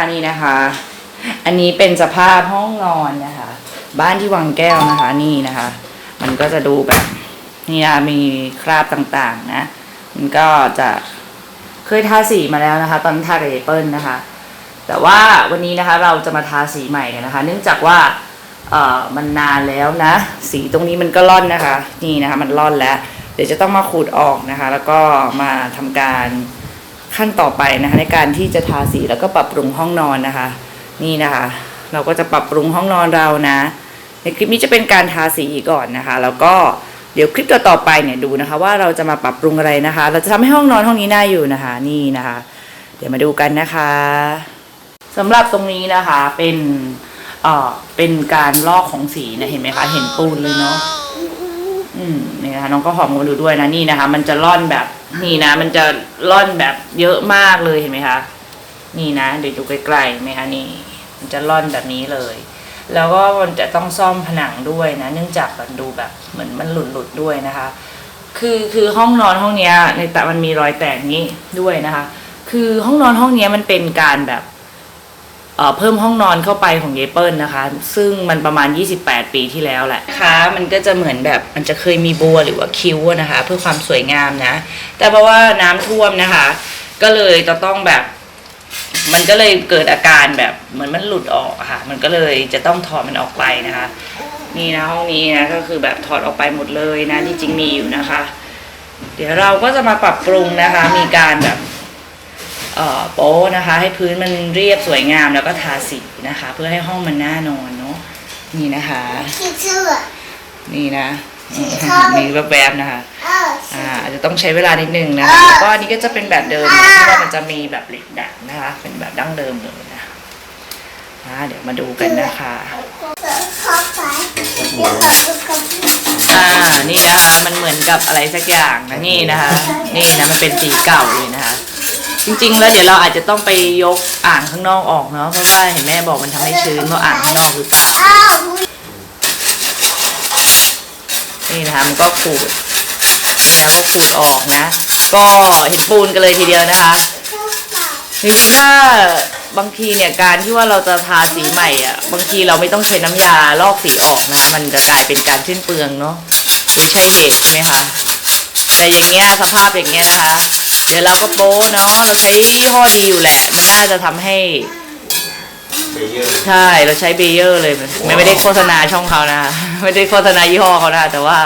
อันนี้นะคะ อันนี้เป็นสภาพห้องนอนนะคะ บ้านที่วังแก้วนะคะนี่นะคะ มันก็จะดูแบบนี่นะมีคราบต่างๆนะ มันก็จะเคยทาสีมาแล้วนะคะ ตอนทาเอเปิลนะคะ แต่ว่าวันนี้นะคะเราจะมาทาสีใหม่กันนะคะ เนื่องจากว่าเอ่อมันนานแล้วนะ สีตรงนี้มันก็ร่อนนะคะ นี่นะคะ มันร่อนแล้ว เดี๋ยวจะต้องมาขูดออกนะคะ แล้วก็มาทำการ ขั้นต่อไปนะคะในการที่จะทาสีแล้วก็ปรับปรุงห้องนอนนะคะ นี่นะคะ เราก็จะปรับปรุงห้องนอนเรานะ ในคลิปนี้จะเป็นการทาสีก่อนนะคะ แล้วก็เดี๋ยวคลิปต่อๆไปเนี่ยดูนะคะ ว่าเราจะมาปรับปรุงอะไรนะคะ เราจะทำให้ห้องนอนห้องนี้น่าอยู่นะคะ นี่นะคะ เดี๋ยวมาดูกันนะคะสำหรับตรงนี้นะคะเป็นเอ่อเป็นการลอกของสีนะเห็นไหมคะ เห็นปูนเลยเนาะ อืมนี่นะคะน้องก็หอมมาดูด้วยนะนี่นะคะ มันจะร่อนแบบนี่นะ มันจะร่อนแบบเยอะมากเลยเห็นไหมคะนี่นะเดี๋ยวดูใกล้ๆไหมคะนี่ มันจะร่อนแบบนี้เลย แล้วก็มันจะต้องซ่อมผนังด้วยนะ เนื่องจากมันดูแบบเหมือนมันหลุดๆด้วยนะคะ คือคือห้องนอนห้องเนี้ย ในแต่มันมีรอยแตกนี้ด้วยนะคะ คือห้องนอนห้องเนี้ยมันเป็นการแบบ เอ่อเพิ่มห้องนอนเข้าไปของเยเปิลนะคะ ซึ่งมันประมาณ 28 ปีที่แล้วแหละนะคะมันก็จะเหมือนแบบมันจะเคยมีบัวหรือว่าคิ้วอะนะคะ เพื่อความสวยงามนะ แต่เพราะว่าน้ำท่วมนะคะ ก็เลยจะต้องแบบ มันก็เลยเกิดอาการแบบเหมือนมันหลุดออกอะค่ะ มันก็เลยจะต้องถอดมันออกไปนะคะ นี่นะห้องนี้นะก็คือแบบถอดออกไปหมดเลยนะที่จริงมีอยู่นะคะ เดี๋ยวเราก็จะมาปรับปรุงนะคะ มีการแบบเอ่อ โป๊นะคะ ให้พื้นมันเรียบสวยงามแล้วก็ทาสีนะคะ เพื่อให้ห้องมันน่านอนเนาะนี่นะคะคิดชื่อนี่นะอืมค่ะมีแวบๆนะคะเอออ่าอาจจะต้องใช้เวลานิดนึงนะคะแล้วก็อันนี้ก็จะเป็นแบบเดิมนะเพราะว่ามันจะมีแบบเหล็กดัดนะคะ เป็นแบบดั้งเดิมเลยนะอ่าเดี๋ยวมาดูกันนะคะเข้าไปเดี๋ยวเราดูกันอ่านี่นะคะ มันเหมือนกับอะไรสักอย่างนะนี่นะคะ นี่นะมันเป็นสีเก่าเลยนะคะ จริงๆ แล้วเดี๋ยวเราอาจจะต้องไปยกอ่างข้างนอกออกเนาะเพราะว่าเห็นแม่บอกมันทำให้ชื้นเพราะอ่างข้างนอกหรือเปล่าอ้าวนี่นะคะมันก็ขูดนี่นะก็ขูดออกนะ ก็เห็นปูนกันเลยทีเดียวนะคะจริงๆถ้าบางทีเนี่ยการที่ว่าเราจะทาสีใหม่อะบางทีเราไม่ต้องใช้น้ำยาลอกสีออกนะ มันจะกลายเป็นการชิ้นเปลืองเนาะหรือใช้เด็กใช่ไหมคะแต่อย่างเงี้ยสภาพอย่างเงี้ยนะคะ เดี๋ยวเราก็โป๊เนาะเราใช้ยี่ห้อดีอยู่แหละ มันน่าจะทำให้ ไปเยอะใช่ เราใช้เบเยอร์เลยไม่ไม่ได้โฆษณาช่องเขานะ ไม่ได้โฆษณายี่ห้อเขานะ แต่ว่า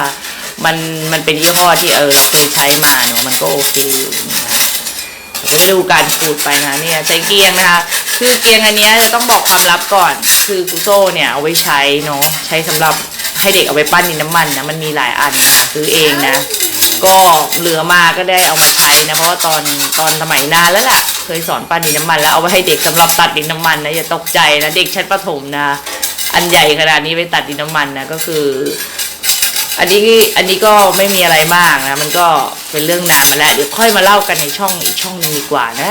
มันมันเป็นยี่ห้อที่เออเราเคยใช้มาเนาะมันก็โอเคอยู่นะคะเดี๋ยวดูการขูดไปนะเนี่ยใช้เกียงนะคะ คือเกียงอันเนี้ยจะต้องบอกความลับก่อน คือกุโซ่เนี่ยเอาไว้ใช้เนาะใช้สำหรับให้เด็กเอาไปปั้นดินน้ำมันนะมันมีหลายอันนะคะซื้อเองนะ ก็เหลือมาก็ได้เอามาใช้นะ เพราะว่าตอนตอนสมัยนานแล้วล่ะ เคยสอนปั้นดินน้ำมันแล้วเอาไว้ให้เด็กสำหรับตัดดินน้ำมันนะอย่าตกใจนะเด็กชั้นประถมนะอันใหญ่ขนาดนี้ไปตัดดินน้ำมันนะก็คือ อันนี้อันนี้ก็ไม่มีอะไรมากนะ มันก็เป็นเรื่องนานมาแล้วเดี๋ยวค่อยมาเล่ากันในช่องอีกช่องหนึงดีกว่านะ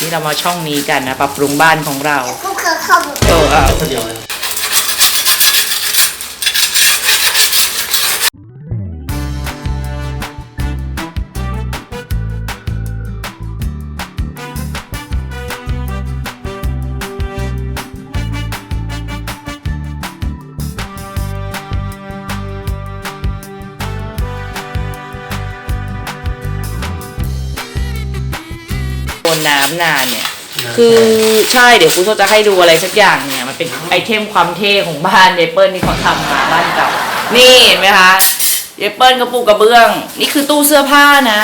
นี่เรามาช่องนี้กันนะปรับปรุงบ้านของเรากูเคยเข้าเออเอาคนเดียวเลย นน้ำนานเนี่ย คือใช่เดี๋ยวครูโซจะให้ดูอะไรสักอย่างเนี่ยมันเป็นไอเทมความเท่ของบ้านเยเปิลที่เขาทำมาบ้านเก่า นี่เห็นไหมคะเยเปิลกระปูกระเบื้อง นี่คือตู้เสื้อผ้านะ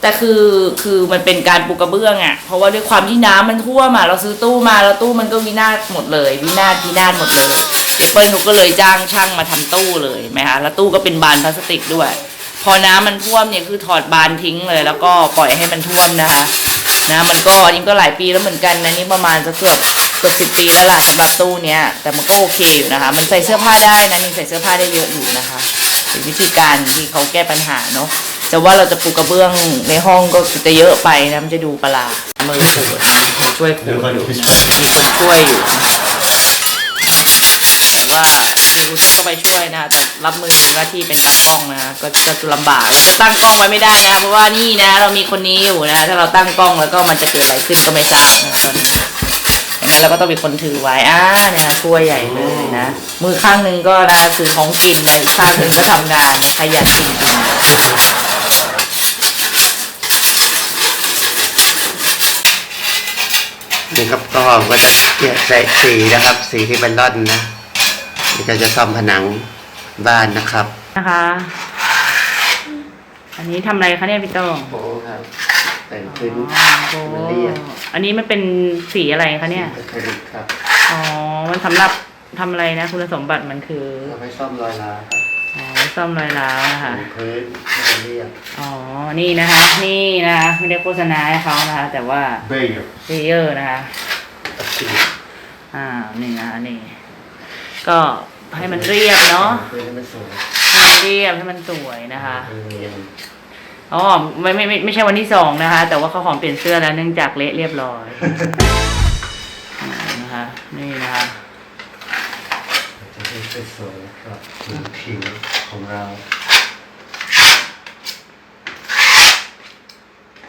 แต่คือคือมันเป็นการปูกระเบื้องอะ่ะ เพราะว่าด้วยความที่น้ำมันท่วมอะเราซื้อตู้มาแล้วตู้มันก็วินาศหมดเลย วินาศพินาศหมดเลยเยเปิลเขาก็เลยจ้างช่างมาทำตู้เลยเห็นไหมคะแล้วตู้ก็เป็นบานพลาสติกด้วย พอน้ำมันท่วมเนี่ยคือถอดบานทิ้งเลย แล้วก็ปล่อยให้มันท่วมนะคะ นะมันก็อันนี้ก็หลายปีแล้วเหมือนกันนะนี่ประมาณจะเกือบเกือบสิบปีแล้วล่ะสำหรับตู้เนี้ยแต่มันก็โอเคอยู่นะคะ มันใส่เสื้อผ้าได้นะนี่ใส่เสื้อผ้าได้เยอะอยู่นะคะเป็นวิธีการที่เขาแก้ปัญหาเนาะแต่ว่าเราจะปูกระเบื้องในห้องก็จะเยอะไปนะมันจะดูประหลาดมือขูดช่วยขูเดี๋ยวดคอยอดูยู่นะมีคนช่วยอยู่นะแต่ว่านี่คือ เข้าไปช่วยนะแต่รับมือหน้าที่เป็นตากล้องนะก็จะลำบากจะตั้งกล้องไว้ไม่ได้นะเพราะว่านี่นะ เรามีคนนี้อยู่นะ ถ้าเราตั้งกล้องแล้วก็มันจะเกิดอะไรขึ้นก็ไม่ทราบนะตอนนี้ดังนั้นเราก็ต้องมีคนถือไว้อ่าเนี่ยช่วยใหญ่เลยนะ มือข้างหนึ่งก็นะถือของกินนะอีกข้างหนึ่งก็ทำงานขยันจริงๆนี่ครับก็ก็จะเนี่ยใส่สีนะครับ สีที่เป็นร่อนนะ นี่ก็จะซ่อมผนังบ้านนะครับ นะคะ อันนี้ทำอะไรคะเนี่ยพี่โต้งโอ้ครับแต่งพื้นอ๋อมันเรียบอันนี้มันเป็นสีอะไรคะเนี่ย อะคริลิกครับอ๋อ มันสำหรับทำอะไรนะ คุณสมบัติมันคือเอาไปซ่อมรอยร้าวครับอ๋อซ่อมรอยร้าวนะคะถูพื้นให้มันเรียบอ๋อ นี่นะคะ นี่นะคะไม่ได้โฆษณาให้เขานะคะ แต่ว่าเบย์เพลเยอร์นะคะ อะคริลิกอ่า นี่นะคะนี่ ก็ให้มันเรียบเนาะพื้นให้มันสวยให้มันเรียบให้มันสวยนะคะเนียนอ๋อไม่ไม่ไม่ไม่ใช่วันที่สองนะคะ แต่ว่าเขาหอมเปลี่ยนเสื้อแล้วเนื่องจากเละเรียบร้อยอ่านะคะนี่นะคะ จะให้สวยๆนะครับดูผิวของเรา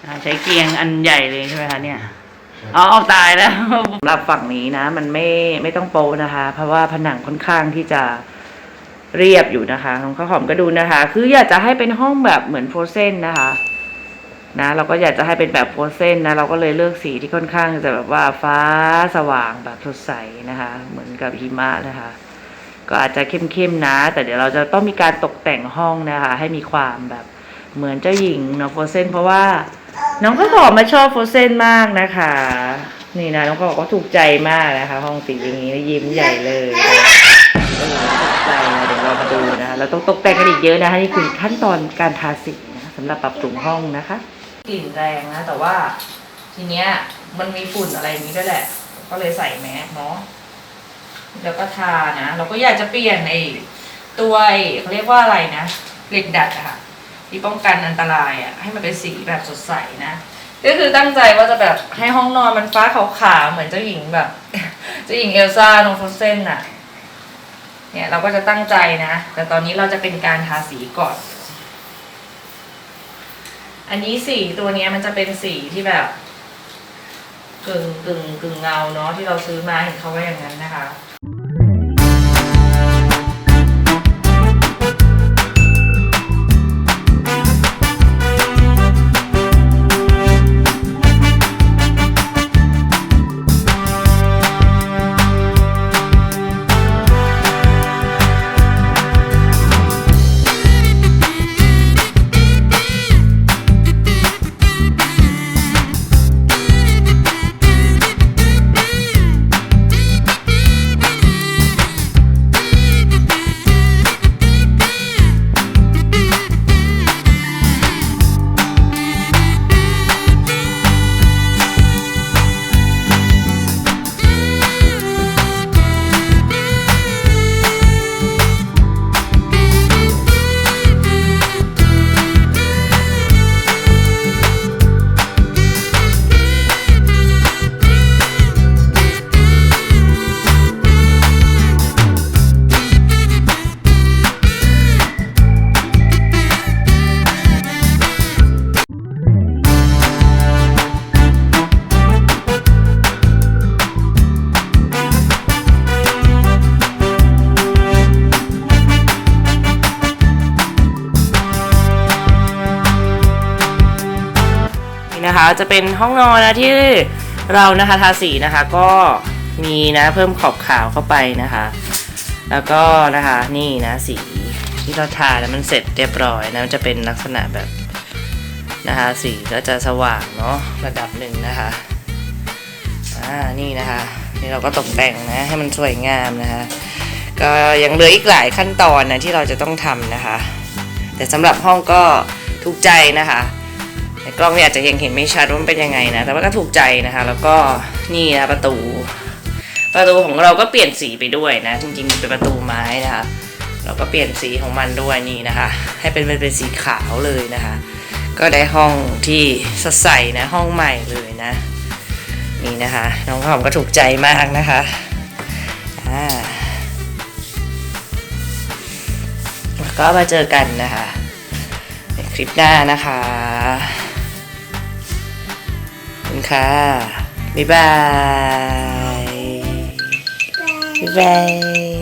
อ่าใช้เกียงอันใหญ่เลยใช่ไหมคะเนี่ย อ๋อเอาตายแล้วสำหรับฝั่งนี้นะ มันไม่ไม่ต้องโปนะคะ เพราะว่าผนังค่อนข้างที่จะเรียบอยู่นะคะน้องข้าวหอมก็ดูนะคะ คืออยากจะให้เป็นห้องแบบเหมือนโฟรเซนนะคะ นะ เราก็อยากจะให้เป็นแบบโฟรเซนนะ เราก็เลยเลือกสีที่ค่อนข้างจะแบบว่าฟ้าสว่างแบบสดใสนะคะ เหมือนกับหิมะนะคะ ก็อาจจะเข้มๆนะ แต่เดี๋ยวเราจะต้องมีการตกแต่งห้องนะคะ ให้มีความแบบเหมือนเจ้าหญิงเนาะโฟรเซนเพราะว่า น้องก็ขอมาชอบโฟรเซนมากนะคะ นี่นะน้องก็บอกว่าถูกใจมากนะคะ ห้องสีอย่างนี้ยิ้มใหญ่เลยเออถูกใจนะเดี๋ยวเรามาดูนะคะเราต้องตกแต่งกันอีกเยอะนะคะนี่คือขั้นตอนการทาสีนะสำหรับปรับปรุงห้องนะคะ กลิ่นแรงนะ แต่ว่าทีเนี้ยมันมีฝุ่นอะไรนี้ด้วยแหละ ก็เลยใส่แมสเนาะแล้วก็ทานะ เราก็อยากจะเปลี่ยนไอ้ตัวเขาเรียกว่าอะไรนะเหล็กดัดอะค่ะ ที่ป้องกันอันตรายอะให้มันเป็นสีแบบสดใสนะก็คือตั้งใจว่าจะแบบให้ห้องนอนมันฟ้าขาวๆเหมือนเจ้าหญิงแบบเจ้าหญิงเอลซ่าโนโฟเซนน่ะ เนี่ยเราก็จะตั้งใจนะ แต่ตอนนี้เราจะเป็นการทาสีก่อน อันนี้สีตัวนี้มันจะเป็นสีที่แบบกึ่งกึ่งกึ่งเงาเนาะที่เราซื้อมาเห็นเขาว่าอย่างนั้นนะคะ นะคะ จะเป็นห้องนอนนะที่เรานะคะทาสีนะคะก็มีนะเพิ่มขอบขาวเข้าไปนะคะ แล้วก็นะคะนี่นะสีที่เราทาแล้วมันเสร็จเรียบร้อยนะมันจะเป็นลักษณะแบบนะคะสีก็จะสว่างเนาะระดับหนึ่งนะคะอ่านี่นะคะนี่เราก็ตกแต่งนะให้มันสวยงามนะคะ ก็ยังเหลืออีกหลายขั้นตอนนะที่เราจะต้องทำนะคะ แต่สำหรับห้องก็ถูกใจนะคะ ในกล้องเนี่ยอาจจะยังเห็นไม่ชัดว่ามันเป็นยังไงนะ แต่ว่าก็ถูกใจนะคะ แล้วก็นี่นะประตู ประตูของเราก็เปลี่ยนสีไปด้วยนะ จริงๆเป็นประตูไม้นะคะ เราก็เปลี่ยนสีของมันด้วยนี่นะคะ ให้เป็นเป็นสีขาวเลยนะคะ ก็ได้ห้องที่สดใสนะห้องใหม่เลยนะ นี่นะคะ น้องหอมก็ถูกใจมากนะคะอ่าก็มาเจอกันนะคะ ในคลิปหน้านะคะ ค่ะ บ๊ายบาย บ๊ายบาย